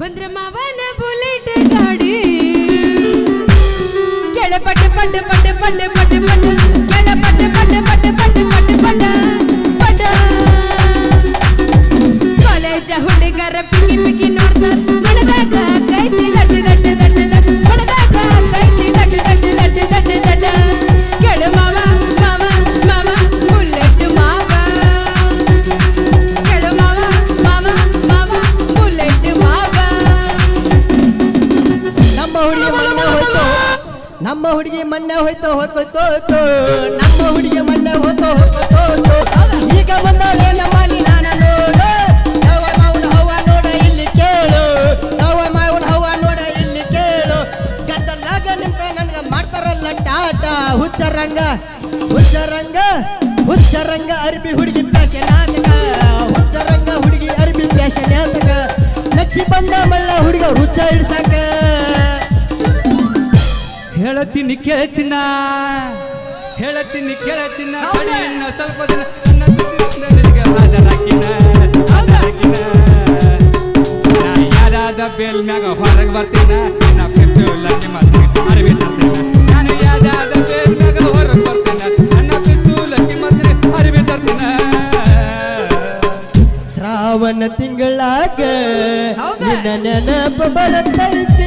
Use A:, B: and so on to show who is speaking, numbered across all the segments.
A: ಬಂದ್ರ ಮಾವನ ಬುಲೆಟ್ ಗಾಡಿ. ಕೆಳ ಪಟ್ಟ ಪಟ್ಟ ಪಟ್ಟ ಪಟ್ಟ ಪಟ್ಟ ಪಟ್ಟ ಕೆಳ ಪಟ್ಟ ಪಟ್ಟ ಪಟ್ಟ ಪಟ್ಟ ಪಟ್ಟ ಪಟ್ಟ ಪಟ್ಟ ಕಾಲೇಜ ಹುಡುಗರ ಪಿಕ್ಕಿ ಪಿಕ್ಕಿ ನೋಡ್ತಾರ. ಮನದಾಗ ಕೈತಿ ದಟ್ಟ
B: ಹೋಯ್ತು ಹೋಯ್ತು ಹೋಯ್ತು ನಮ್ಮ ಹುಡುಗಿ ಮಣ್ಣ ಹೋಯ್ತು ಹೋಯ್ತು ಹೋಯ್ತು ಈಗ ಬಂದವಳೆ ನಮ್ಮ ನಿಧಾನ ನೋಡು. ಯಾವ ಮಾವನ ಹವ್ವ ನೋಡ, ಇಲ್ಲಿ ಕೇಳು. ಯಾವ ಮಾವನ ಹವ್ವ ನೋಡ, ಇಲ್ಲಿ ಕೇಳು. ಗದ್ದಲಾಗ ನಿಂತ ನನ್ಗ ಮಾಡ್ತಾರಲ್ಲ ಟಾಟ. ಹುಚ್ಚರಂಗ ಹುಚ್ಚರಂಗ ಹುಚ್ಚರಂಗ ಅರ್ಬಿ ಹುಡುಗಿ ಪ್ಯಾಶನ್ ಆತಕ ಹುಚ್ಚರಂಗ ಹುಡುಗಿ ಅರ್ಬಿ ಪ್ಯಾಶನ್ ಆತಕ ಲಕ್ಷಿ ಬಂದ ಮಳ್ಳ ಹುಡುಗ ಹುಚ್ಚ ಹಿಡ್ಸಾಕ.
C: ಹೇಳತ್ತೀನಿ ಕೇಳಚಿನ. ಹೇಳತ್ತೀನಿ ಕೇಳ ಚಿನ್ನ
A: ಹೌದಾ?
C: ತಡಿ ಸ್ವಲ್ಪ ದಿನ ನಿನಗೆ ಹಾಜರಾಕಿನ? ಹಾಜರಾಕಿನ. ಯಾರಾದ ಬೇಲ್ ಮ್ಯಾಗ ಹೊರಗೆ ಬರ್ತೀನ? ನಾ ಪಿಪ್ಪು ನಿಮ್ಮ ಅರಿವಿ ತರ್ತೀನ? ನಾನು ಯಾರಾದ ಬೇಲ್ ಮ್ಯಾಗ ಹೊರಗೆ ಬರ್ತೇನೆ? ನನ್ನ ಪಿತ್ತು ನಿಮ್ಮ ಅರಿವಿ ತರ್ತೇನೆ?
B: ಶ್ರಾವಣ ತಿಂಗಳಾಗ ನನ್ನ ನಿನ್ನ ಬರುತ್ತೈತೆ ಬರತೈತಿ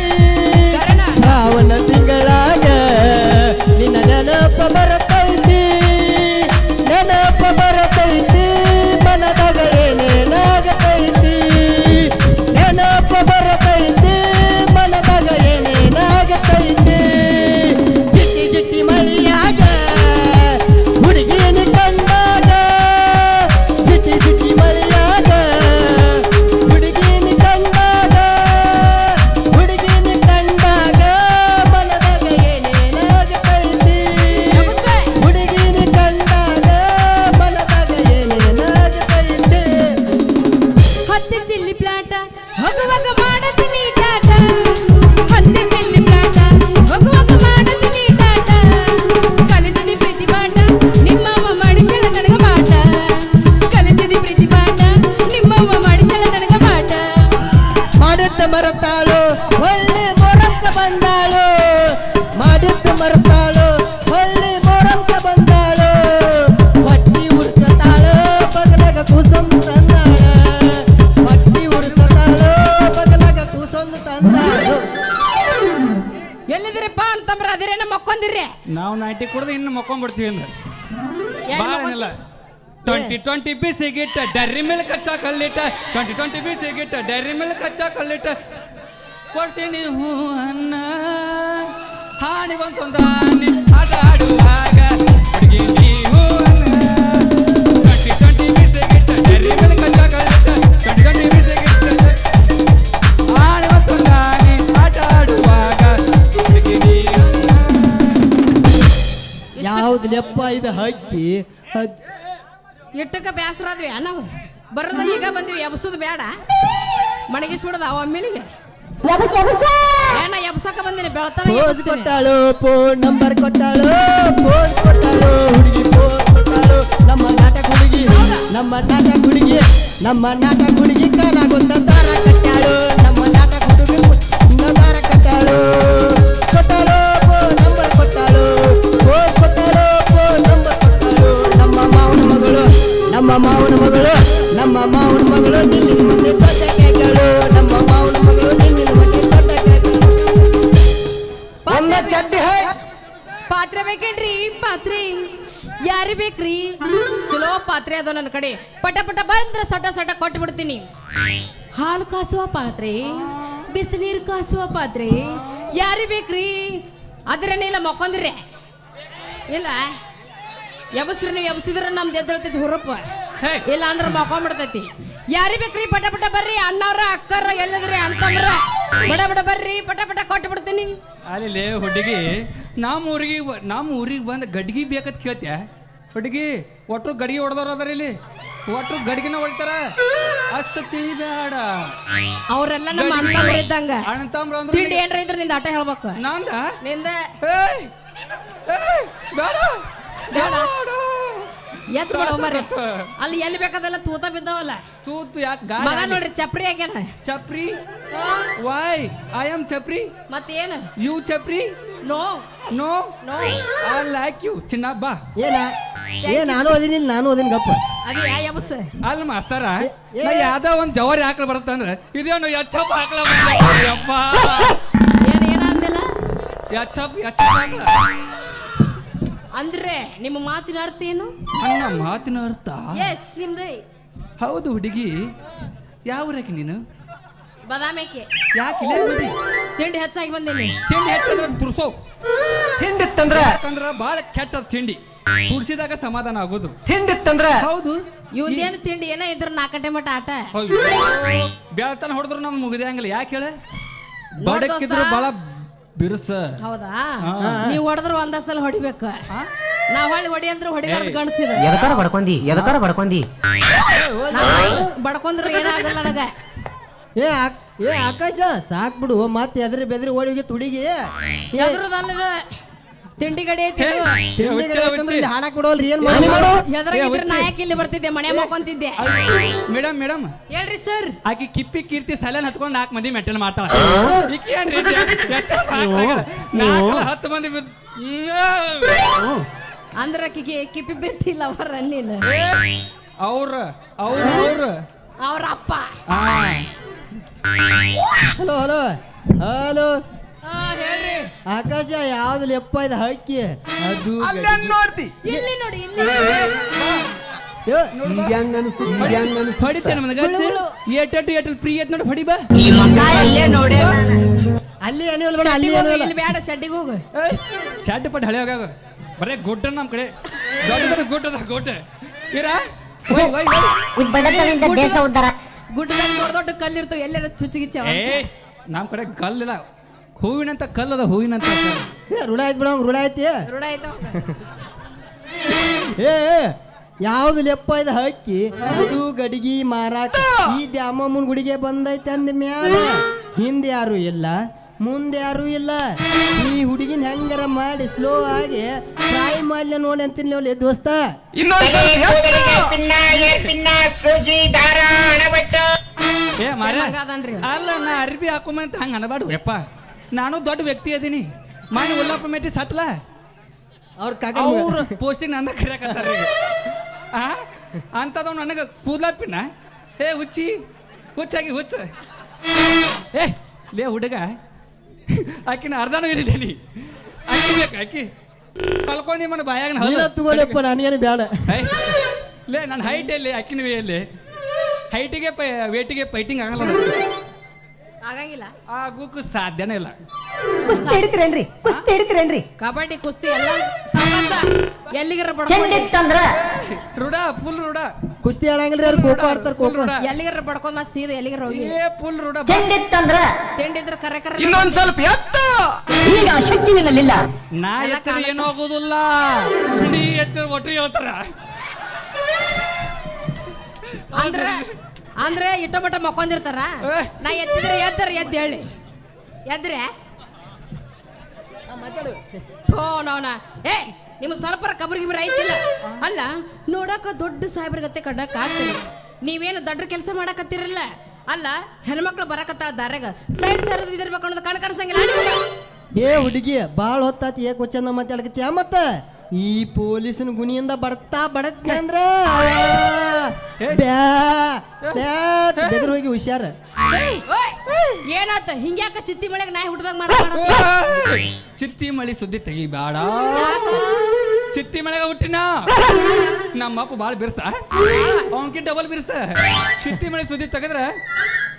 B: చిల్లి ప్లాట
A: ఒక ఒక మాట నీటి
C: ನಾವು ನೈಂಟಿ ಕುಡ್ದು ಇನ್ನು ಮಕ್ಕೊಂಡ್ಬಿಡ್ತೀವಿ ಅಂದ್ರೆ. ಭಾಳ ಏನಿಲ್ಲ. ಟ್ವೆಂಟಿ ಟ್ವೆಂಟಿ ಬಿಸಿಗಿಟ್ಟ ಡರ್ರಿ ಮೇಲೆ ಕಚ್ಚಾ ಕಲ್ಲಿಟ್ಟ. ಟ್ವೆಂಟಿ ಟ್ವೆಂಟಿ ಬಿಸಿಗಿಟ್ಟ ಡರ್ರಿ ಮೇಲೆ ಕಚ್ಚಾ ಕಲ್ಲಿಟ್ಟ. ಕೊಡ್ತೀನಿ ಹೂ ಅನ್ನ ಹಾನಿ. ಬಂತೊಂದ ಆಟ ಆಡುವಾಗ
B: ಹಕ್ಕಿ ಹದ್-
A: ಇಟ್ಟಕ್ಕ ಬೇಸರಾದ್ವಿ ನಾವು ಬರೋದ ಈಗ ಬಂದಿವಿ ಎಬ್ಸೋದು ಬೇಡ ಮಣಗಿಸ್ಬಿಡೋದು ಅವ ಒಮ್ಮೆಲಿಗೆ ಏನ ಎಬ್ಸಕ ಬಂದಿನಿ ಬೆಳತನ
B: ಪೋಸ್
A: ಎಬ್ಸ್ತೀನಿ.
B: ಕೊಟ್ಟಾಳು ಫೋನ್ ನಂಬರ್ ಕೊಟ್ಟಾಳು ಫೋನ್ ಕೊಟ್ಟಾಳು ಹುಡುಗಿ ಫೋನ್ ಕೊಟ್ಟಾಳು. ನಮ್ಮ ನಾಟಕ ಹುಡುಗಿ ನಮ್ಮ ನಾಟಕ ಹುಡುಗಿ ನಮ್ಮ ನಾಟಕ ಹುಡುಗಿ ಕಾಲಾಗೊಂದ ದಾರ ಕಟ್ಟಾಳು. ನಮ್ಮ ನಾಟಕ ಹುಡುಗಿ ದಾರ ಕೊಟ್ಟಾಳು. ನಮ್ಮ ಮಾವನ ಮಗಳು, ನಮ್ಮ ಮಾವನ ಮಗಳು ನಿಲ್ಲಿನ ಮುಂದೆ ಕೇಗಳು ನಮ್ಮ ಮಾವನ ಮಗಳು ನಿಲ್ಲಿನ ಮುಂದೆ ಒಮ್ಮೆ ಚಟ್ಟಿ ಹೈ.
A: ಪಾತ್ರೆ ಬೇಕೇನ್ರಿ? ಪಾತ್ರೆ. ಯಾರಿ ಬೇಕ್ರಿ? ಚಲೋ ಪಾತ್ರೆ ಅದ ನನ್ನ ಕಡೆ. ಪಟ ಪಟ ಬಂದ್ರ ಸಟ ಸಟ ಕೊಟ್ಟು ಬಿಡ್ತೀನಿ ಹಾಲು ಕಾಸುವ ಪಾತ್ರೆ, ಬಿಸಿನೀರು ಕಾಸುವ ಪಾತ್ರೆ, ಯಾರಿ ಬೇಕ್ರಿ? ಅದ್ರೇನೆ ಇಲ್ಲ ಮಕ್ಕೊಂದ್ರೆ ಇಲ್ಲ? ಎಬಸ್ರಿ ನೀವು ಎಬಸಿದ್ರ ನಮ್ದು ಎದ್ದೇಳ್ತೈತಿ ಹುರುಪ.
C: ಹೇ.
A: ಇಲ್ಲ ಅಂದ್ರೆ ಮಕ್ಕೊಂಡ್ಬಿಡ್ತೈತಿ ಯಾರಿ ಬೇಕ್ರಿ? ಪಟ ಪಟ ಬರ್ರಿ. ಅಣ್ಣವ್ರ ಅಕ್ಕರ ಎಲ್ಲದ್ರಿ ಅಂತಂದ್ರ. ಬಡ ಬಡ ಬರ್ರಿ. ಪಟ ಪಟ ಕೊಟ್ಟು ಬಿಡ್ತೀನಿ
C: ಅಲ್ಲಿ ಹುಡುಗಿ ನಮ್ಮ ಊರಿಗೆ ನಮ್ಮ ಊರಿಗೆ ಬಂದು ಗಡ್ಗಿ ಬೇಕಂತ ಕೇಳ್ತ್ಯಾ? ಹುಡುಗಿ ಒಟ್ರು ಗಡಿಗೆ ಹೊಡೆದವ್ರು ಅದಾರ ಇಲ್ಲಿ. ಒಟ್ರು ಗಡಿಗೆನ ಹೊಡಿತಾರ? ಅಷ್ಟು ತಿಳಿಬೇಡ.
A: ಅವರೆಲ್ಲ ನಮ್ಮ ಅಣ್ಣ ಇದ್ದಂಗ.
C: ಅಣ್ಣ ತಮ್ಮ ಅಂದ್ರೆ
A: ತಿಂಡಿ ಏನ್ರ ಇದ್ರ ನಿಂದ ಆಟ ಹೇಳ್ಬೇಕು?
C: ನಂದ?
A: ನಿಂದ?
C: ಏಯ್! ಏಯ್! ಬೇಡ.
A: ಬೇಡ. ಎತ್ ಬಿಡೋ ಮರ ಅಲ್ಲಿ ಎಲ್ಲಿ ಬೇಕಾದಲ್ಲ ತೂತ ಬಿದ್ದಾವಲ್ಲ.
C: ತೂತು ಯಾಕೆ
A: ಮಗ ನೋಡ್ರಿ ಚಪ್ರಿ ಆಗ್ಯಾನ
C: ಚಪ್ರಿ? ವೈ ಐ ಆಮ್ ಚಪ್ರಿ?
A: ಮತ್ತೇನು?
C: You chapri?
A: No.
C: No?
A: No.
C: I like you ಚಿನ್ನ ಬಾ
B: ಏನ ಏ ನಾನು ಓದಿನಿಲ್ಲ ನಾನು ಓದಿನ ಗಪ್ಪ.
A: ಅದು ಯಾ ಯಮಸ
C: ಅಲ್ಲ ಮಾಸ್ತರ ನಾ ಯಾವ್ದೋ ಒಂದ್ ಜವಾರಿ ಹಾಕ್ಲ ಬರುತ್ತಂದ್ರೆ ಇದೇನು ಎಚ್ಚಪ್ಪ ಹಾಕ್ಲ ಯಪ್ಪ.
A: ಏನ್ ಏನ ಅಂದಿಲ್ಲ
C: ಎಚ್ಚಪ್ಪ ಎಚ್ಚಪ್ ಹಾಕ್ಲ?
A: ಅಂದ್ರೆ ನಿಮ್ಮ ಮಾತಿನ ಅರ್ಥ ಏನು?
C: ಅಣ್ಣ ಮಾತಿನ ಅರ್ಥ?
A: ಎಸ್ ನಿಮ್ದು.
C: ಹೌದು ಹುಡುಗಿ. ಯಾವ ಊರಕ್ಕೆ ನೀನು?
A: ಬದಾಮೇಕೆ.
C: ಯಾಕೆ ಇಲ್ಲ ಬಂದಿ
A: ತಿಂಡಿ ಹೆಚ್ಚಾಗಿ ಬಂದೇನಿ
C: ತಿಂಡಿ ಹೆಚ್ಚಂದ್ರೆ ತುರ್ಸೋ.
B: ತಂದ್ರೆ
C: ಯಾಕಂದ್ರ ಭಾಳ ಕೆಟ್ಟ ತಿಂಡಿ. ತುರ್ಸಿದಾಗ ಸಮಾಧಾನ ಆಗೋದು.
B: ಹಿಂದಿತ್ತಂದ್ರ
C: ಹೌದು.
A: ಇವಂದೇನು ತಿಂಡಿ? ಏನೋ ಇದ್ರ ನಾಲ್ಕಂಟೆ ಮಟ್ಟ ಆಟ.
C: ಬೆಳತನ ಹೊಡೆದ್ರು ನಮ್ಗೆ ಮುಗಿದಂಗಿಲ್ಲ ಯಾಕೆ ಹೇಳ?
A: ಬಡಕ್ಕಿದ್ರು
C: ಬಹಳ ಬಿರುಸ.
A: ಹೌದಾ. ನೀವ್ ಹೊಡೆದ್ರು ಒಂದ ಸಲ ಹೊಡಿಬೇಕು. ನಾವ್ ಹೊಳ್ಳಿ ಹೊಡಿ ಅಂದ್ರೆ ಹೊಡಿಲಾರ್ದ ಗಣಸಿದ
D: ಎದಕಾರ ಬಡ್ಕೊಂಡಿ ಎದಕಾರ ಬಡ್ಕೊಂಡಿ
A: ಬಡ್ಕೊಂಡ್ರೆ ಏನಾಗಲ್ಲ ನನಗ.
B: ಏ ಆಕ್- ಏ ಆಕಾಶ ಸಾಕ್ ಬಿಡು. ಮತ್ತೆ ಎದ್ರಿ ಬೆದ್ರಿ ಓಡಿ ಹೋಗಿ ತುಡಿಗಿ.
A: ಎದ್ರದಲ್ಲದ ತಿಂಡಿ ಗಡಿ ಐತಿ ಇದು.
B: ಹಾಡಕ್ ಬಿಡೋಲ್ರಿ ಏನ್ ಮಾಡಿ ಮಾಡು
A: ಎದ್ರಾಗಿದ್ರೆ ನಾ ಇಲ್ಲಿ ಬರ್ತಿದ್ದೆ ಮನೆ ಮಕ್ಕೊಂತಿದ್ದೆ
C: ಮೇಡಮ್ ಮೇಡಮ್.
A: ಹೇಳ್ರಿ ಸರ್.
C: ಆಕಿ ಕಿಪ್ಪಿ ಕೀರ್ತಿ ಸಲನ್ ಹತ್ಕೊಂಡು ನಾಲ್ಕು ಮಂದಿ ಮೆಟ್ಟಲ್ ಮಾಡ್ತಾವೆ ಈಕಿ ಏನ್ರಿ ಹತ್ತು ಮಂದಿ
A: ಅಂದ್ರ ಆಕಿಗೆ ಕಿಪ್ಪಿ ಬಿರ್ತಿಲ್ಲ ಅವರ ನೀನು
C: ಅವ್ರ ಅವ್ರ ಅವ್ರ.
A: ಅವ್ರ ಅಪ್ಪ.
B: Hello hello. ಹಲೋ. ಆಕಾಶ ಯಾವ್ದು ಎಪ್ಪ ಇದು ಹಕ್ಕಿ? ಅದು
A: ಇಲ್ಲಿ ನೋಡಿ ಇಲ್ಲಿ
B: ಹೆಂಗ್ ಅನಿಸ್ತು ಈಗ ಹೆಂಗ್ ಅನಿಸ್ತು?
C: ಹೊಡಿತೇನೆ ನನಗೆ ಏಟು ಏಟಲ್ ಫ್ರೀ ಐತ್ ನೋಡಿ ಹೊಡಿಬಾ
B: ಅಲ್ಲಿ ಏನೂ ಇಲ್ಲ ಬೇಡ ಅಲ್ಲಿ
A: ಶೆಡ್ಡಿಗ್
B: ಏನೂ
A: ಹೋಗು,
B: ಇಲ್ಲ.
A: ಇಲ್ಲಿ ಬೇಡ ಶೆಡ್ಡಿಗೆ ಹೋಗು.
C: ಶರ್ಟ್ ಪಟ್ಟು ಹಳೆ ಹೋಗಾಗ ಬರೇ ಗುಡ್ಡ ನಮ್ಮ ಕಡೆ. ದೊಡ್ಡ ಗುಡ್ಡದ ಗುಡ್ಡ ಇರಾ?
D: ಬಡತನದಿಂದ ದೇಶ ಉದ್ಧಾರ
A: ಗುಡ್ಡದಾಗ ದೊಡ್ಡ ದೊಡ್ಡ ಕಲ್ಲಿರ್ತಾವ ಎಲ್ಲರ ಚುಚ್ಚಿಗಿಚ್ಚ
C: ಏ ನಮ್ಮ ಕಡೆ ಕಲ್ಲಿಲ್ಲ ಹೂವಿನಂತ ಕಲ್ಲದ ಹೂವಿನಂತ ಕಲ್ಲು.
B: ಏ ರೂಢ ಆಯ್ತು ಬಿಡ ರುಳ ಐತಿ
A: ರೂಢ
B: ಏ ಯಾವ್ದು ಲೆಪ್ಪ ಇದು ಹಕ್ಕಿ? ಅದು ಗಡಿಗಿ ಮಾರಾಕ ಈ ದ್ಯಾಮಮ್ಮನ ಗುಡಿಗೆ ಬಂದೈತೆ ಅಂದ ಮ್ಯಾಲ. ಹಿಂದೆ ಯಾರು ಇಲ್ಲ ಮುಂದೆ ಯಾರು ಇಲ್ಲ. ಈ ಹುಡುಗಿನ ಹೆಂಗಾರ ಮಾಡಿ ಸ್ಲೋ ಆಗಿ ಟ್ರೈ ಮಾಲ್ಯ ನೋಡಿ ಅಂತೀನಿ ನೋಡಿ ದೋಸ್ತ.
C: ಏ ಮಾರ
A: ಸಣ್ಣಗ ಅದಾನ್ರಿ ಅವ.
C: ಅಲ್ಲ ನಾ ಅರ್ಬಿ ಹಾಕೊಂಬಂತ ಹಂಗ ಅನಬಾಡು ಯಪ್ಪ. ನಾನು ದೊಡ್ಡ ವ್ಯಕ್ತಿ ಅದೀನಿ. ಮನೆ ಉಲ್ಲಪ್ಪ ಮೇಟಿ ಸತ್ಲ.
B: ಅವ್ರ
C: ಅವ್ರ ಪೋಸ್ಟಿಂಗ್ ನಂದ ಕರೆಯಕತ್ತಾರ ಆ? ಅಂತದವ್ ನನಗೆ ಕೂದ್ಲಪ್ಪಿನ ಏ ಹುಚ್ಚಿ. ಹುಚ್ಚಾಗಿ ಹುಚ್ಚ. ಏ ಲೇ ಹುಡುಗ. ಆಕಿನ ಅರ್ಧನೂ ಇರಲಿ ಅಕ್ಕಿ ಬೇಕು ಅಕ್ಕಿ ಕಲ್ಕೊಂಡಿ ಮನ ಬಾಯಾಗ
B: ತಗೋಲೆಪ್ಪ ನನಗೇನು ಬೇಡ
C: ಲೇ ನನ್ನ ಹೈಟ್ ಎಲ್ಲಿ ಅಕ್ಕಿನ ಎಲ್ಲಿ? ಹೈಟಿಗೆ ಪೈ ವೇಟಿಗೆ ಫೈಟಿಂಗ್ ಆಗಲ್ಲ.
A: ಆಗಂಗಿಲ್ಲ.
C: ಆಗೋಕ್ಕೂ ಸಾಧ್ಯನೇ ಇಲ್ಲ.
D: ಕುಸ್ತಿ ಹಿಡಿತೀರೇನ್ರಿ? ಕುಸ್ತಿ ಹಿಡಿತೀರೇನ್ರಿ?
A: ಕಬಡ್ಡಿ ಕುಸ್ತಿ ಎಲ್ಲ ಸಂಬಂಧ ಎಲ್ಲಿಗಾರ ಬಡ್ಕೊಂಡು
D: ಚೆಂಡಿತ್ತಂದ್ರ
C: ರೂಢ ಫುಲ್ ರೂಢ.
B: ಕುಸ್ತಿ ಹೇಳಂಗಿಲ್ರಿ ಅವ್ರು ಖೋಖೋ ಆಡ್ತಾರ ಖೋಖೋ.
A: ಎಲ್ಲಿಗಾರ ಬಡ್ಕೊಂಡ್ ಮತ್ ಸೀದಾ ಎಲ್ಲಿಗಾರ ಹೋಗಿ?
C: ಏ ಫುಲ್ ರೂಢ.
D: ಚೆಂಡಿತ್ತಂದ್ರ
A: ತಿಂಡಿದ್ರ ಕರೆ ಕರೆ
D: ಈಗ ಆ ಶಕ್ತಿ ನಿನ್ನಲ್ಲಿಲ್ಲ.
C: ನಾ ಎತ್ತರ ಏನೂ ಆಗೋದಿಲ್ಲ. ನೀ ಎತ್ತರ ಒಟ್ಟು ಹೇಳ್ತಾರ?
A: ಅಂದ್ರ ಅಂದ್ರೆ ಇಟ್ಟ ಮಟ್ಟ ಮಕ್ಕೊಂದಿರ್ತಾರ?
C: ಏ.
A: ನಾ ಎತ್ತಿದ್ರೆ ಎದ್ದರ ಎದ್ದು ಹೇಳಿ. ಎದ್ರೆ? ಥೋ ನವನ ಏ ನಿಮ್ಮ ಸ್ವಲ್ಪ ಕಬ್ರ ಗಿಬ್ರ ಐತಿಲ್ಲ? ಅಲ್ಲ ನೋಡಕ ದೊಡ್ಡ ಸಾಹೇಬ್ರಗತ್ತೆ ಕಂಡಕ್ ಆಗ್ತಿಲ್ಲ ನೀವೇನು ದೊಡ್ಡ ಕೆಲಸ ಮಾಡಕತ್ತಿರಲ್ಲ? ಅಲ್ಲ ಹೆಣ್ಮಕ್ಳು ಬರಕತ್ತಾಳ ದಾರ್ಯಾಗ. ಸೈಡ್ ಸರ್ ಇದಿರ್ಬೇಕು ಅನ್ನೋದು ಕಣ್ ಕಾಣಿಸಂಗಿಲ್ಲ
B: ಏ ಹುಡುಗಿ ಬಾಳ ಹೊತ್ತಾತಿ ಏಕ್ ಮತ್ತೆ ಮಾತಾಡಕತ್ತೀಯ ಮತ್ತ? ಈ ಪೊಲೀಸನ ಗುಣಿಯಿಂದ ಬರ್ತಾ ಬಡತ್ನೆ ಅಂದ್ರ ಬ್ಯಾ ಬ್ಯಾ ಬೆದ್ರ ಹೋಗಿ ಹುಷಾರ.
A: ಓಯ್, ಏನಾತ? ಹಿಂಗ್ಯಾಕ ಚಿತ್ತಿ ಮಳೆಗೆ ನಾಯಿ ಹುಟ್ಟದಾಗ ಮಾಡ!
C: ಚಿತ್ತಿ ಮಳಿ ಸುದ್ದಿ ತೆಗಿ ಬೇಡ ಚಿತ್ತಿ ಮಳೆಗ ಹುಟ್ಟಿನ? ನಮ್ಮ ಅಪ್ಪ ಭಾಳ ಬಿರ್ಸ ಅವನ್ಕಿ ಡಬಲ್ ಬಿರ್ಸ. ಚಿತ್ತಿ ಮಳಿ ಸುದ್ದಿ ತೆಗೆದ್ರೆ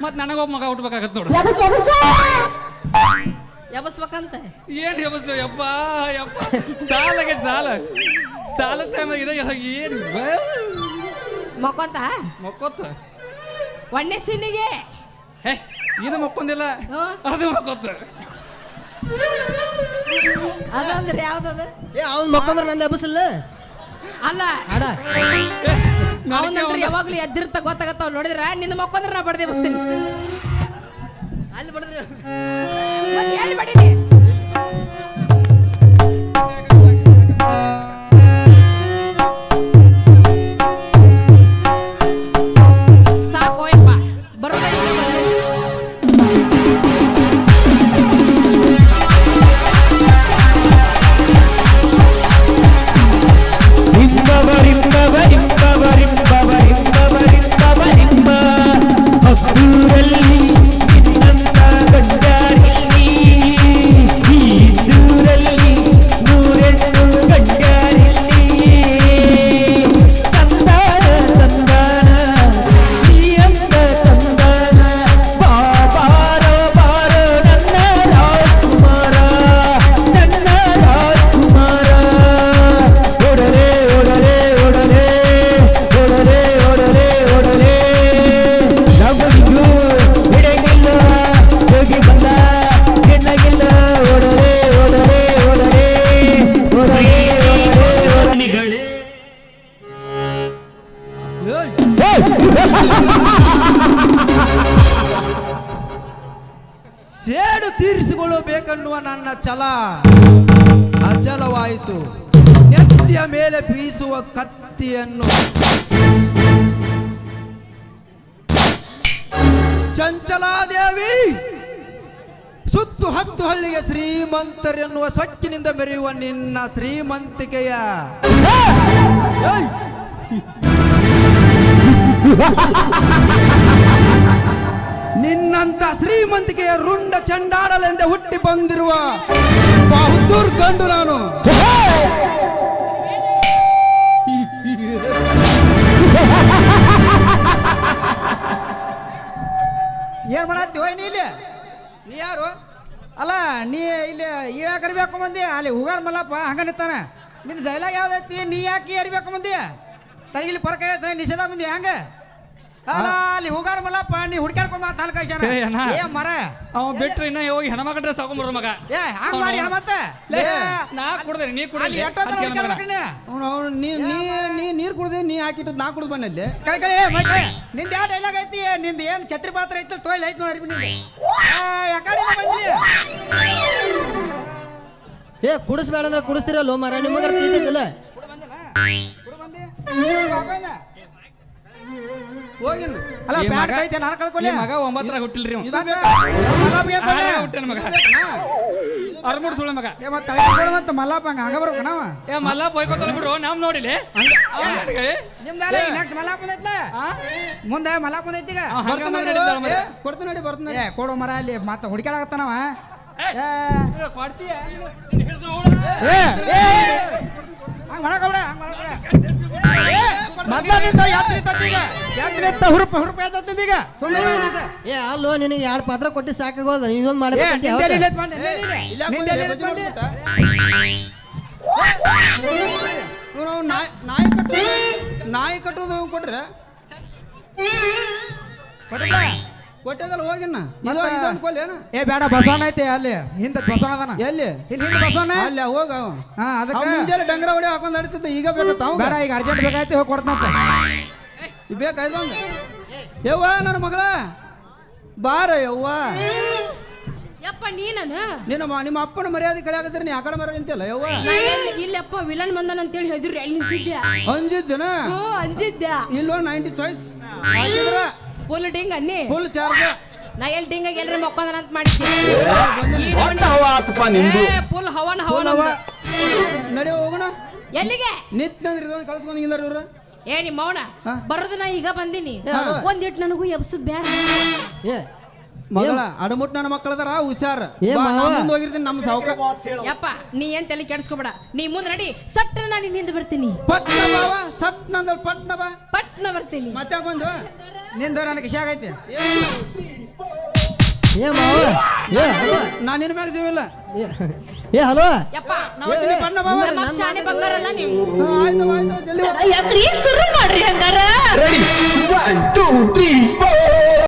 C: ಮತ್ ನನಗೊಬ್ಬ ಮಗ ಹುಟ್ಬೇಕಾಗತ್ತ ನೋಡು.
A: ಎಬಸ್ಬೇಕಂತ
C: ಏನ್ ಹೆಬಸ್ಲು ಯಪ್ಪ ಯಪ್ಪ ಸಾಲಾಗೆ ಸಾಲ. ಸಾಲ ಟೈಮ್ ಇದೆ ಏನು
A: ಮಕ್ಕೊಂತ?
C: ಮಕ್ಕೊತ್ತ?
A: ಒಣ್ಣೆ ಸಿನ್ನಿಗೆ?
C: ಹೇ ಇದು ಮಕ್ಕೊಂದಿಲ್ಲ. ಅದು ಮಕ್ಕೊತ್ತ.
A: ಅದಂದ್ರೆ ಯಾವ್ದದು?
B: ಏ ಅವ್ನ್ ಮಕ್ಕಂದ್ರ ನಂದು ಎಬ್ಬಸಲ್ಲ.
A: ಅಲ್ಲ.
B: ಅಡ
A: ಅವನಂದ್ರೆ ಯಾವಾಗ್ಲೂ ಎದ್ದಿರ್ತ ಗೊತ್ತಾಗತ್ತ ನೋಡಿದ್ರ. ನಿನ್ನ ಮಕ್ಕೊಂದ್ರ ನಾ ಬಡ್ದೆ ಬಸ್ತೀನಿ
B: ಅಲ್ಲಿ ಬಡದ್ರಿ
A: ಮತ್ತೆ ಎಲ್ಲಿ ಬಡೀಲಿ
E: ತೀರಿಸಿಕೊಳ್ಳಬೇಕನ್ನುವ ನನ್ನ ಛಲ. ಅಚಲವಾಯಿತು. ನೆತ್ತಿಯ ಮೇಲೆ ಬೀಸುವ ಕತ್ತಿಯನ್ನು. ಚಂಚಲಾದೇವಿ, ಸುತ್ತು ಹತ್ತು ಹಳ್ಳಿಗೆ ಶ್ರೀಮಂತರೆನ್ನುವ ಸೊಕ್ಕಿನಿಂದ ಮೆರೆಯುವ ನಿನ್ನ ಶ್ರೀಮಂತಿಕೆಯ! ನಿನ್ನಂತ ಶ್ರೀಮಂತಿಕೆಯ ರುಂಡ ಚಂಡಾಡಲೆಂದೇ ಹುಟ್ಟಿ ಬಂದಿರುವ ಬಹದ್ದೂರ್ ಗಂಡು ನಾನು.
F: ಏನ್ ಮಾಡತ್ತೀವ ನೀ ಇಲ್ಲಿ?
E: ನೀ ಯಾರು?
F: ಅಲ್ಲ ನೀ ಇಲ್ಲಿ ಯಾಕೆ ಅರಿಬೇಕು ಮಂದಿ? ಅಲ್ಲಿ ಹೂಗಾರ ಮಲ್ಲಪ್ಪ ಹಂಗ ನಿಂತಾನ. ನಿನ್ನ ಡೈಲಾಗ್ ಯಾವ್ದೈತಿ? ನೀ ಯಾಕೆ ಅರಿಬೇಕು ಮಂದಿ? ತನಗಿಲ್ಲಿ ಪರಕ ಐತೆ ನಿಷೇಧ ಮಂದಿ ಹಂಗ? ಅಲ್ಲ ಅಲ್ಲಿ ಹೂಗಾರ ಮಲ್ಲಪ್ಪ ನೀ ಹುಡ್ಕ್ಯಾಡ್ಕೊಂಡ್ ಮಾತ ಕೈಶಾನ
C: ಏ ಅಣ್ಣ.
F: ಏ ಮರ
C: ಅವ ಬಿಟ್ರೆ ಇನ್ನ ಹೋಗಿ ಹೆಣ್ಮಗ ಡ್ರೆಸ್ ಹಾಕೊಂಡ್ಬರೋ ಮಗ
F: ಏ ಹಂಗ ಮಾಡಿ ಏನ್ ಮತ್ತೆ
C: ಲೇ,
F: ಏ,
C: ನಾ ಕುಡ್ದೆ ನೀ
F: ಅಲ್ಲಿ
C: ಎಷ್ಟೋ
F: ಎಷ್ಟೊತ್ತನ ಹುಡ್ಕ್ಯಾಡ್ಬೇಕು ನೀ?
E: ಅವನು ಅವನು ನೀ ನೀ ನೀ ನೀರು ಕುಡ್ದೆ ನೀ ಹಾಕಿಟ್ಟು ನಾ ಕುಡ್ದು ಬಂದಲ್ಲಿ
F: ಕೈ ಕೈ ಏ ಮತ್ತೆ. ನಿಂದ ಯಾವ ಡೈಲಾಗ್ ಐತಿ ನಿಂದ ಏನ್ ಛತ್ರಿ ಪಾತ್ರ ಐತಿ ತೋಯ್ಲ್ ಐತಿ ನೋಡಿ ನಿಂದ ಯಾಕಡೆ ಬಂದ್ರಿ
B: ಏ ಕುಡಿಸ್ಬೇಡ ಅಂದ್ರೆ ಕುಡಿಸ್ತಿರಲ್ಲ ಮರ ನಿಮಗ ತಿಂದಿಲ್ಲ
E: ಹೋಗಿನ.
F: ಅಲ್ಲ
C: ಈ ಮಗ-
F: ಕೈತೆ ನಾನು
C: ಈ ಮಗ ಒಂಬತ್ತರ ಹುಟ್ಟಿಲ್ರಿ ಇವ. ಆರೇ? ಹುಟ್ಟಿನ ಮಗ ಅರ್ಮೂಡ್ ಸುಳ್ಳ ಮಗ.
F: ಏ ಮತ್ತೆ ತಲೆ ಮತ್ತೆ ಮಲ್ಲಪ್ಪ ಹಂಗ ಹಂಗ ಬರ್ಬೇಕು ನಾವ?
C: ಏ ಮಲ್ಲ ಬೈಕೋತಲ್ಲ ಬಿಡು ನಮ್ ನೋಡಿಲಿ. ಹಂಗ ಅವ್ನ್ ನಡ್ಗೆ.
F: ನೆಕ್ಸ್ಟ್ ಮುಂದೆ ಬಂದೈತಿ ಈಗ?
C: ಹಂಗ
E: ಬರ್ತಾನೆ. ಏ, ಕೊಡ್ತಾನೆ ನಡಿ ಬರ್ತಾನೆ
F: ಏ ಕೊಡು ಮರ ಅಲ್ಲಿ ಮತ್ತೆ ಹುಡುಕಾಡಕತ್ತಾನವ
C: ಏ, ಕೊಡ್ತೀಯ? ಹಿಡ್ದು
F: ಹಂಗ ಹಂಗ ಮಾಡಕಬೇಡ ಮೊದ್ಲ ನಿಂತ ಯಾತ್ರಿ ಇತ್ತಂತ ಯಾತ್ರಿ ಅಂತ ಹುರುಪ ಹುರುಪ ಎದ್ದತ್ತಂತ ಈಗ ಸುಮ್ಮನೆ
B: ಏ ಅಲ್ಲೋ ನಿನಗೆ ಎರಡು ಪಾತ್ರ ಕೊಟ್ಟು
E: ಮಾಡ್ಬಿಟ್ಟ. ಇವ್ನು ಅವ್ನು ನಾಯಿ ಕಟ್ಟೋದು ನಾಯಿ ಕಟ್ಟೋದು ಕೊಟ್ರೆ?
F: ಕೊಟ್ಟಿಲ್ಲ?
E: ಕೊಟ್ಟಿದ್ದಲ್ಲ ಹೋಗಿನ
F: ಮತ್ತೆ- ಏ ಬೇಡ ಬಸವಣ್ಣ ಐತೆ ಅಲ್ಲಿ. ಹಿಂದೆ ಬಸವಣ್ಣ ಅದಾನ.
E: ಎಲ್ಲಿ?
F: ಇಲ್ಲಿ ಹಿಂದೆ ಬಸವಣ್ಣ.
E: ಅಲ್ಲಿ ಹೋಗ ಅವ.
F: ಹಾ
E: ಅವ
F: ಅದಕ್ಕೆ
E: ಮುಂಜಾನೆ ಡಂಗರ ಹೊಡಿ ಹಾಕೊಂಡ್ ನಡೀತಿದ್ದ ಈಗ ಬೇಕತ್ತ ಅವ
F: ಬೇಡ ಈಗ ಅರ್ಜೆಂಟ್ ಬೇಕಾಯ್ತು ಹೋಗಿ ಕೊಡ್ತಂತ
E: ಬೇಕಾಯ್ತು ಅವಂಗ? ಯವ್ವ ನನ್ನ ಮಗಳ. ಬಾರ ಯವ್ವ.
A: ಯಪ್ಪ ನೀನನು?
E: ನಿನ್ನ ಮ- ನಿಮ್ಮ ಅಪ್ಪನ ಮರ್ಯಾದೆ ಕಳೆಯಾಕತ್ತಾರೆ ನೀ ಆ ಕಡೆ ಮರ ನಿಂತಿಲ್ಲ ಯವ್ವ?
A: ಇಲ್ಲಪ್ಪ ವಿಲನ್ ಬಂದನ ಅಂತೇಳಿ ಹೇಳಿದ್ರು ಅಲ್ಲಿ ನಿಂತಿದ್ದೆ
E: ಅಂಜಿದ್ದನ?
A: ಹ್ಞೂ ಅಂಜಿದ್ದೆ
E: ಇಲ್ವಾ ನೈಂಟಿ ಚಾಯ್ಸ್ ಹಾಕಿದ್ರ
A: ಫುಲ್ ಡಿಂಗ್ ಅನ್ನಿ.
E: ಫುಲ್ ಚಾರ್ಜ್
A: ನಾ ಎಲ್ಲಿ ಡಿಂಗ್ ಎಲ್ರಿ ಮಕ್ಕೊಂದನ ಅಂತ ಮಾಡಿದ್ದೆ ಫುಲ್ ನಿಂದು.
E: ಫುಲ್
A: ಹವನ್ ಹವನ.
E: ನಡಿ ಹೋಗೋಣ.
A: ಎಲ್ಲಿಗೆ?
E: ನಿತ್ನಂದ್ರೆ ಇದೊಂದು ಕಳ್ಸ್ಕೊಂಡಿಲ್ಲ ಇವರು.
A: ಏ ನಿಮ್ಮ ಮೌನ ಬರೋದು ನಾ ಈಗ ಬಂದೀನಿ. ಒಂದಿಟ್ಟು ನನಗೂ ಎಬ್ಸದ್ ಬೇಡ
B: ಏ.
E: ಮಗಳ ಅಡಮುಟ್ ನನ್ನ ಮಕ್ಕಳದಾರ ಹುಷಾರ್.
B: ಏ
E: ಬಾ, ನಾ
B: ಮಾವ.
E: ಮುಂದ್ ಹೋಗಿರ್ತೀನಿ ನಮ್ಮ ಸಾವುಕ
A: ಯಪ್ಪ ನೀ ಏನ್ ತಲೆ ಕೆಡಿಸ್ಕೊಬೇಡ. ನೀ ಮುಂದೆ ನಡಿ ಸಟ್ಟ ನಾನು ನಿಂದ ಬರ್ತೀನಿ.
E: ಪಟ್ನ ಬಾವ ಸಟ್ ನಂದ ಪಟ್ನ ಬಾ.
A: ಪಟ್ನ ಬರ್ತೀನಿ.
E: ಮತ್ತೆ ಬಂದು
F: ನಿಂದ ನನಗೆ ಖುಷಿ ಆಗೈತಿ.
B: ಏ ಮಾವ? ಏ ಹಲೋ?
E: ನಾ ನಿನ್ನ ಮ್ಯಾಗ ಜೀವಿಲ್ಲ
B: ಏ- ಏ ಹಲೋ?
A: ಯಪ್ಪ.
E: ಹೇಳ್ತೀನಿ ಪಟ್ನ ಬಾವ
A: ನಮ್ಮ ಶಾನೆ ಬಂಗಾರಲ್ಲ ನೀವು.
E: ಹಾ, ಆಯ್ತು ಆಯ್ತು ಜಲ್ದಿ ಬಾ.
D: ಯಾಕ್ರಿ ಶುರು ಮಾಡ್ರಿ ಹಂಗಾರ?